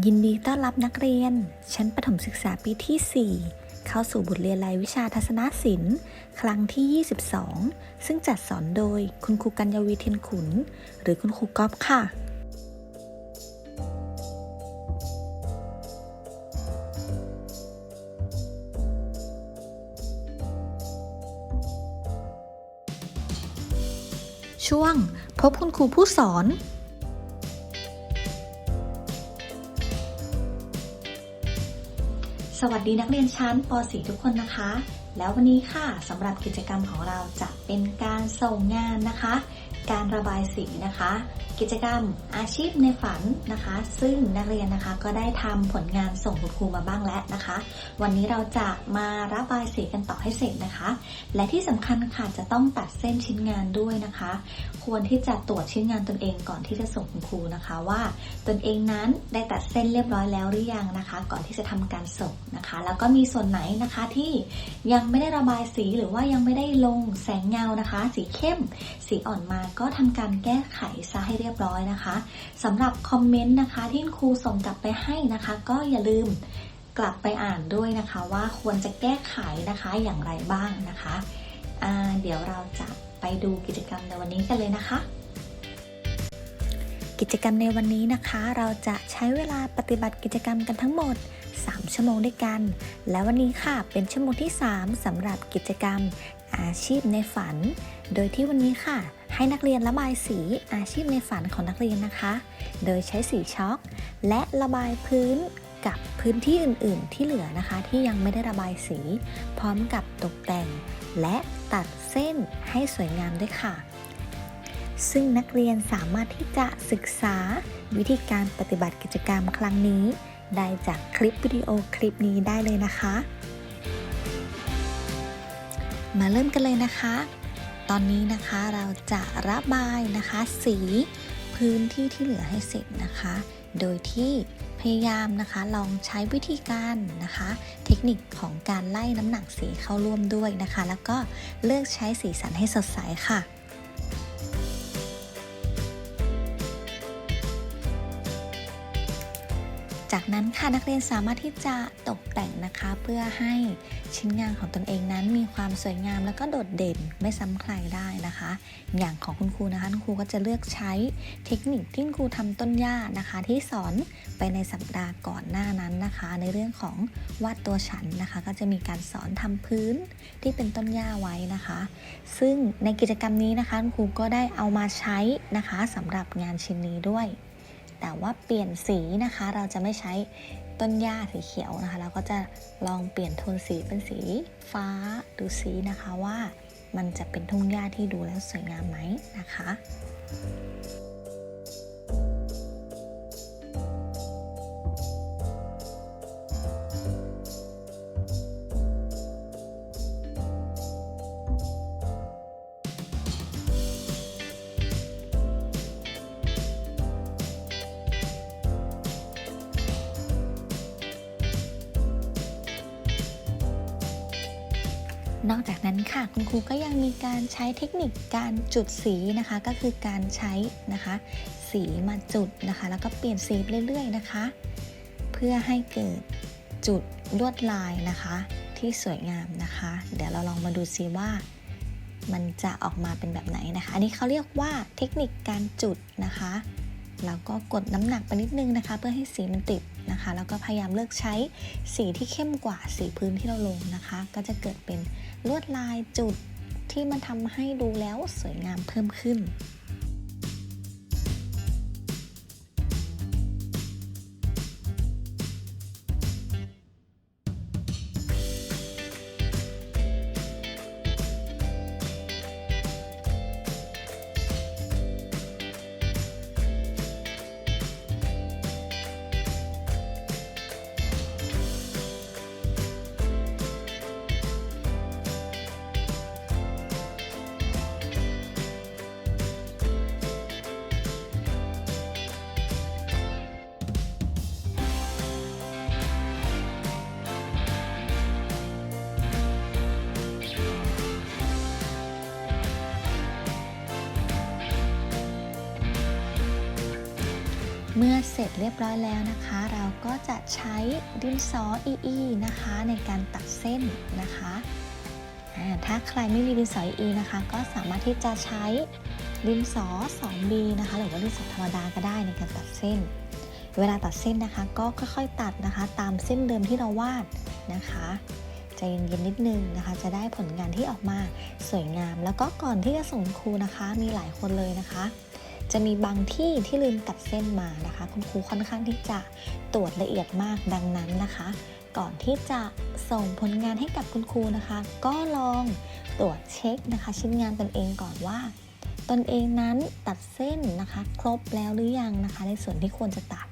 ยินดีต้อนรับนักเรียน ชั้นประถมศึกษาปีที่ 4 เข้าสู่บทเรียนรายวิชาทัศนศิลป์ ครั้งที่ 22 ซึ่งจัดสอนโดยคุณครูกัญญวีเทียนขุน หรือคุณครูก๊อฟค่ะ ช่วงพบคุณครูผู้สอน สวัสดีนักเรียนชั้นป .4 ทุกคนนะคะ แล้ววันนี้ค่ะสำหรับกิจกรรมของเราจะเป็นการส่งงานนะคะ การระบายสีนะคะกิจกรรมอาชีพในฝันนะคะ ซึ่งนักเรียนนะคะก็ได้ทำผลงานส่งคุณครูมาบ้างแล้วนะคะ วันนี้เราจะมาระบายสีกันต่อให้เสร็จนะคะ และที่สำคัญค่ะจะต้องตัดเส้นชิ้นงานด้วยนะคะ ควรที่จะตรวจชิ้นงานตนเองก่อนที่จะส่งคุณครูนะคะ ว่าตนเองนั้นได้ตัดเส้นเรียบร้อยแล้วหรือยังนะคะ ก่อนที่จะทำการส่งนะคะ แล้วก็มีส่วนไหนนะคะที่ยังไม่ได้ระบายสีหรือว่ายังไม่ได้ลงแสงเงานะคะ สีเข้ม สีอ่อนมาก็ทำการแก้ไขซะให้เรียบร้อยนะคะสำหรับคอมเมนต์นะคะที่ครูส่งกลับไปให้นะคะ ก็อย่าลืมกลับไปอ่านด้วยนะคะ ว่าควรจะแก้ไขนะคะอย่างไรบ้างนะคะเดี๋ยวเราจะไปดูกิจกรรมในวันนี้กันเลยนะคะ กิจกรรมในวันนี้นะคะ เราจะใช้เวลาปฏิบัติกิจกรรมกันทั้งหมด 3 ชั่วโมงด้วยกัน และวันนี้ค่ะเป็นชั่วโมงที่ 3สำหรับกิจกรรมอาชีพในฝัน โดยที่วันนี้ค่ะ ให้นักเรียนระบายสีอาชีพในฝันของนักเรียนนะคะ โดยใช้สีช็อก และระบายพื้นกับพื้นที่อื่น ๆ ที่เหลือนะคะ ที่ยังไม่ได้ระบายสี พร้อมกับตกแต่ง และตัดเส้นให้สวยงามด้วยค่ะ ซึ่งนักเรียนสามารถที่จะศึกษาวิธีการปฏิบัติกิจกรรมครั้งนี้ ได้จากคลิปวิดีโอคลิปนี้ได้เลยนะคะ มาเริ่มกันเลยนะคะ ตอนนี้นะคะเราจะระบายนะคะสีพื้นที่ที่เหลือให้เสร็จนะคะ โดยที่พยายามนะคะลองใช้วิธีการนะคะ เทคนิคของการไล่น้ำหนักสีเข้าร่วมด้วยนะคะ แล้วก็เลือกใช้สีสันให้สดใสค่ะ จากนั้นค่ะนักเรียนสามารถที่จะตกแต่งนะคะ เพื่อให้ชิ้นงานของตนเองนั้นมีความสวยงามแล้วก็โดดเด่นไม่ซ้ำใครได้นะคะ อย่างของคุณครูนะคะคุณครูก็จะเลือกใช้เทคนิคที่คุณครูทำต้นหญ้านะคะ ที่สอนไปในสัปดาห์ก่อนหน้านั้นนะคะ ในเรื่องของวาดตัวฉันนะคะ ก็จะมีการสอนทำพื้นที่เป็นต้นหญ้าไว้นะคะ ซึ่งในกิจกรรมนี้นะคะคุณครูก็ได้เอามาใช้นะคะสำหรับงานชิ้นนี้ด้วย แต่ว่าเปลี่ยนสีนะคะ เราจะไม่ใช้ต้นหญ้าสีเขียวนะคะ เราก็จะลองเปลี่ยนโทนสีเป็นสีฟ้าดูสีนะคะว่ามันจะเป็นทุ่งหญ้าที่ดูแล้วสวยงามไหมนะคะ นอกจากนั้นค่ะคุณครูก็ยังมีการใช้เทคนิคการจุดสีนะคะ ก็คือการใช้นะคะ สีมาจุดนะคะ แล้วก็เปลี่ยนสีไปเรื่อยๆนะคะ เพื่อให้เกิดจุดลวดลายนะคะ ที่สวยงามนะคะ เดี๋ยวเราลองมาดูซิว่า มันจะออกมาเป็นแบบไหนนะคะ อันนี้เขาเรียกว่าเทคนิคการจุดนะคะแล้วก็กดน้ำหนักไปนิดนึงนะคะ เพื่อให้สีมันติดนะคะ แล้วก็พยายามเลือกใช้สีที่เข้มกว่าสีพื้นที่เราลงนะคะ ก็จะเกิดเป็น ลวดลายจุดที่มันทำให้ดูแล้วสวยงามเพิ่มขึ้น มื่อเสร็จเรียบร้อยแล้วนะคะ เราก็จะใช้ดินสอ EE นะคะ ในการตัดเส้นนะคะถ้าใครไม่มีดินสอ EE นะคะ ก็สามารถที่จะใช้ดินสอ 2B นะคะ หรือว่าดินสอธรรมดาก็ได้ในการตัดเส้น เวลาตัดเส้นนะคะ ก็ค่อยๆตัดนะคะ ตามเส้นเดิมที่เราวาดนะคะใจเย็นๆนิดนึงนะคะ จะได้ผลงานที่ออกมาสวยงาม แล้วก็ก่อนที่จะส่งครูนะคะ มีหลายคนเลยนะคะ จะมีบางที่ที่ลืมตัดเส้นมานะคะ คุณครูค่อนข้างที่จะตรวจละเอียดมากดังนั้นนะคะ ก่อนที่จะส่งผลงานให้กับคุณครูนะคะ ก็ลองตรวจเช็คนะคะ ชิ้นงานตนเองก่อนว่า ตนเองนั้นตัดเส้นนะคะ ครบแล้วหรือยังนะคะ ในส่วนที่ควรจะตัด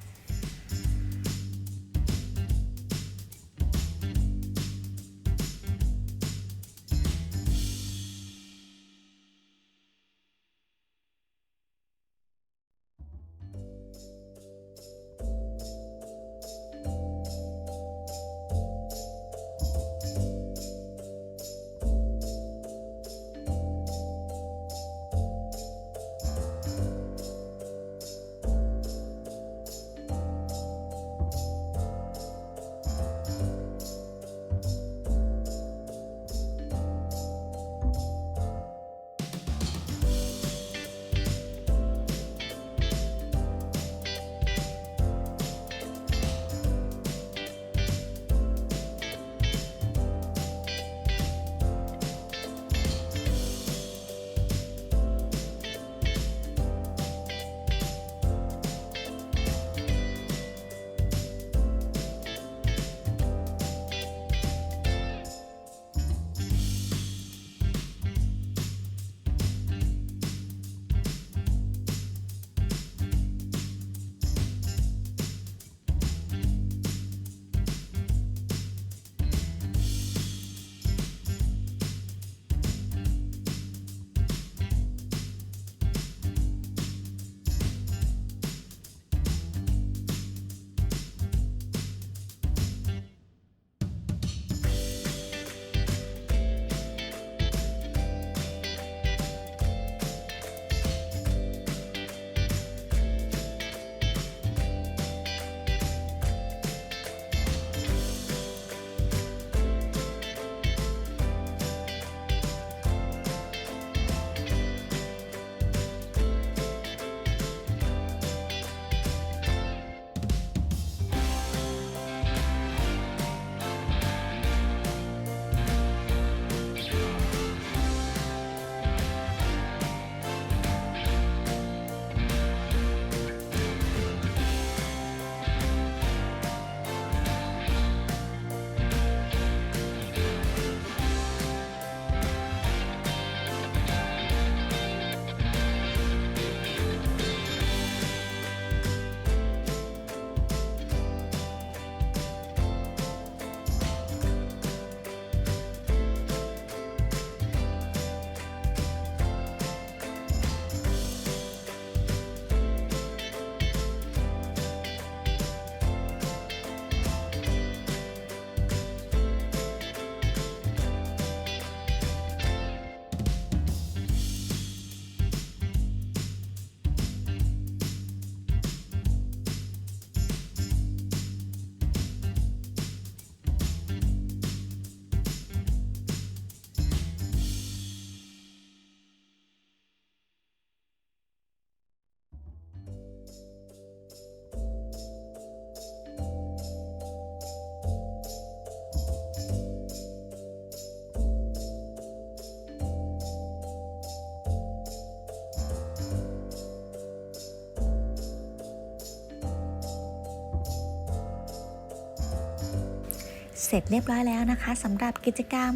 เสร็จเรียบร้อยแล้วนะคะสำหรับกิจกรรม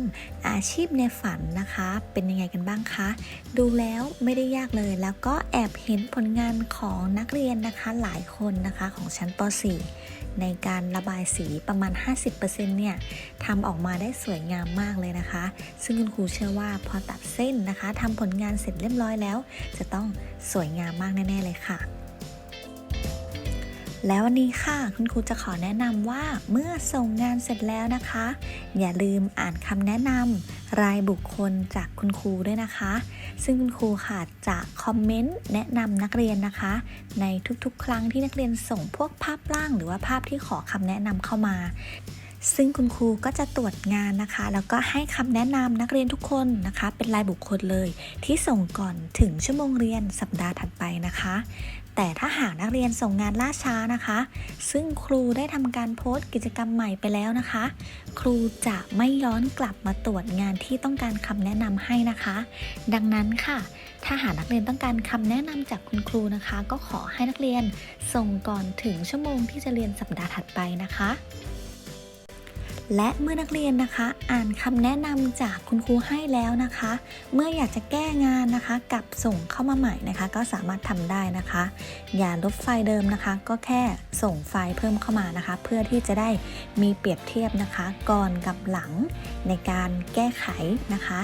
อาชีพในฝันนะคะ เป็นยังไงกันบ้างคะ ดูแล้วไม่ได้ยากเลย แล้วก็แอบเห็นผลงานของนักเรียนนะคะหลายคนนะคะของชั้นป .4 ในการระบายสีประมาณ 50%เนี่ยทำออกมาได้สวยงามมากเลยนะคะ ซึ่งคุณครูเชื่อว่าพอตัดเส้นนะคะทำผลงานเสร็จเรียบร้อยแล้ว จะต้องสวยงามมากแน่ๆเลยค่ะ แล้ววันนี้ค่ะคุณครูจะขอแนะนำว่าเมื่อส่งงานเสร็จแล้วนะคะ อย่าลืมอ่านคำแนะนำรายบุคคลจากคุณครูด้วยนะคะ ซึ่งคุณครูค่ะจะคอมเมนต์แนะนำนักเรียนนะคะ ในทุกๆ ครั้งที่นักเรียนส่งพวกภาพร่าง หรือว่าภาพที่ขอคำแนะนำเข้ามาซึ่งคุณครูก็จะตรวจงานนะคะ แล้วก็ให้คำแนะนำนักเรียนทุกคนนะคะ เป็นรายบุคคลเลย ที่ส่งก่อนถึงชั่วโมงเรียนสัปดาห์ถัดไปนะคะ แต่ถ้าหากนักเรียนส่งงานล่าช้านะคะ ซึ่งครูได้ทำการโพสต์กิจกรรมใหม่ไปแล้วนะคะ ครูจะไม่ย้อนกลับมาตรวจงานที่ต้องการคำแนะนำให้นะคะ ดังนั้นค่ะ ถ้าหากนักเรียนต้องการคำแนะนำจากคุณครูนะคะ ก็ขอให้นักเรียนส่งก่อนถึงชั่วโมงที่จะเรียนสัปดาห์ถัดไปนะคะ และเมื่อนักเรียนนะคะอ่านคำแนะนำจากคุณครูให้แล้วนะคะ เมื่ออยากจะแก้งานนะคะกับส่งเข้ามาใหม่นะคะ ก็สามารถทำได้นะคะ อย่าลบไฟล์เดิมนะคะ ก็แค่ส่งไฟล์เพิ่มเข้ามานะคะ เพื่อที่จะได้มีเปรียบเทียบนะคะ ก่อนกับหลังในการแก้ไขนะคะ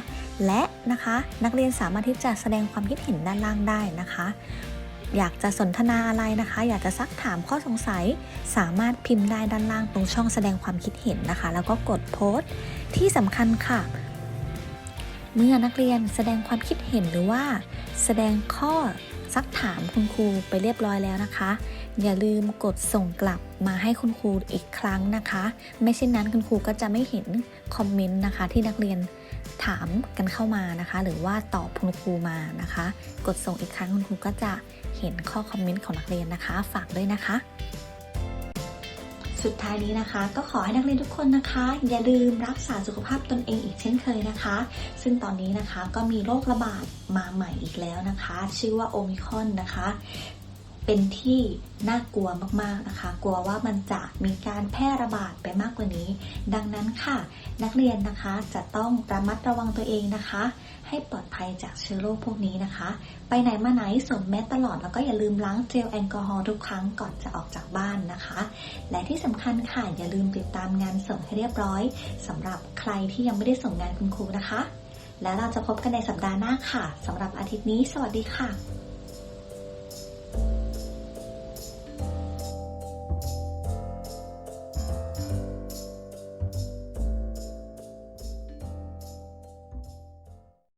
และนะคะนักเรียนสามารถที่จะแสดงความคิดเห็นด้านล่างได้นะคะ อยากจะสนทนาอะไรนะคะ อยากจะซักถามข้อสงสัย สามารถพิมพ์ได้ด้านล่างตรงช่องแสดงความคิดเห็นนะคะ แล้วก็กดโพสต์ที่สำคัญค่ะ เมื่อนักเรียนแสดงความคิดเห็นหรือว่า แสดงข้อซักถามคุณครูไปเรียบร้อยแล้วนะคะ อย่าลืมกดส่งกลับมาให้คุณครูอีกครั้งนะคะ ไม่เช่นนั้นคุณครูก็จะไม่เห็นคอมเมนต์นะคะที่นักเรียน ถามกันเข้ามานะคะ หรือว่าตอบคุณครูมานะคะ กดส่งอีกครั้งคุณครูก็จะเห็นข้อคอมเมนต์ของนักเรียนนะคะ ฝากด้วยนะคะ สุดท้ายนี้นะคะ ก็ขอให้นักเรียนทุกคนนะคะ อย่าลืมรักษาสุขภาพตนเองอีกเช่นเคยนะคะ ซึ่งตอนนี้นะคะก็มีโรคระบาดมาใหม่อีกแล้วนะคะ ชื่อว่าโอมิคอนนะคะ เป็นที่น่ากลัวมากๆนะคะ กลัวว่ามันจะมีการแพร่ระบาดไปมากกว่านี้ ดังนั้นค่ะ นักเรียนนะคะจะต้องระมัดระวังตัวเองนะคะ ให้ปลอดภัยจากเชื้อโรคพวกนี้นะคะ ไปไหนมาไหนสวมแมสตลอดแล้วก็อย่าลืมล้างเจลแอลกอฮอล์ทุกครั้งก่อนจะออกจากบ้านนะคะ และที่สำคัญค่ะอย่าลืมติดตามงานส่งให้เรียบร้อยสำหรับใครที่ยังไม่ได้ส่งงานคุณครูนะคะ แล้วเราจะพบกันในสัปดาห์หน้าค่ะสำหรับอาทิตย์นี้ สวัสดีค่ะ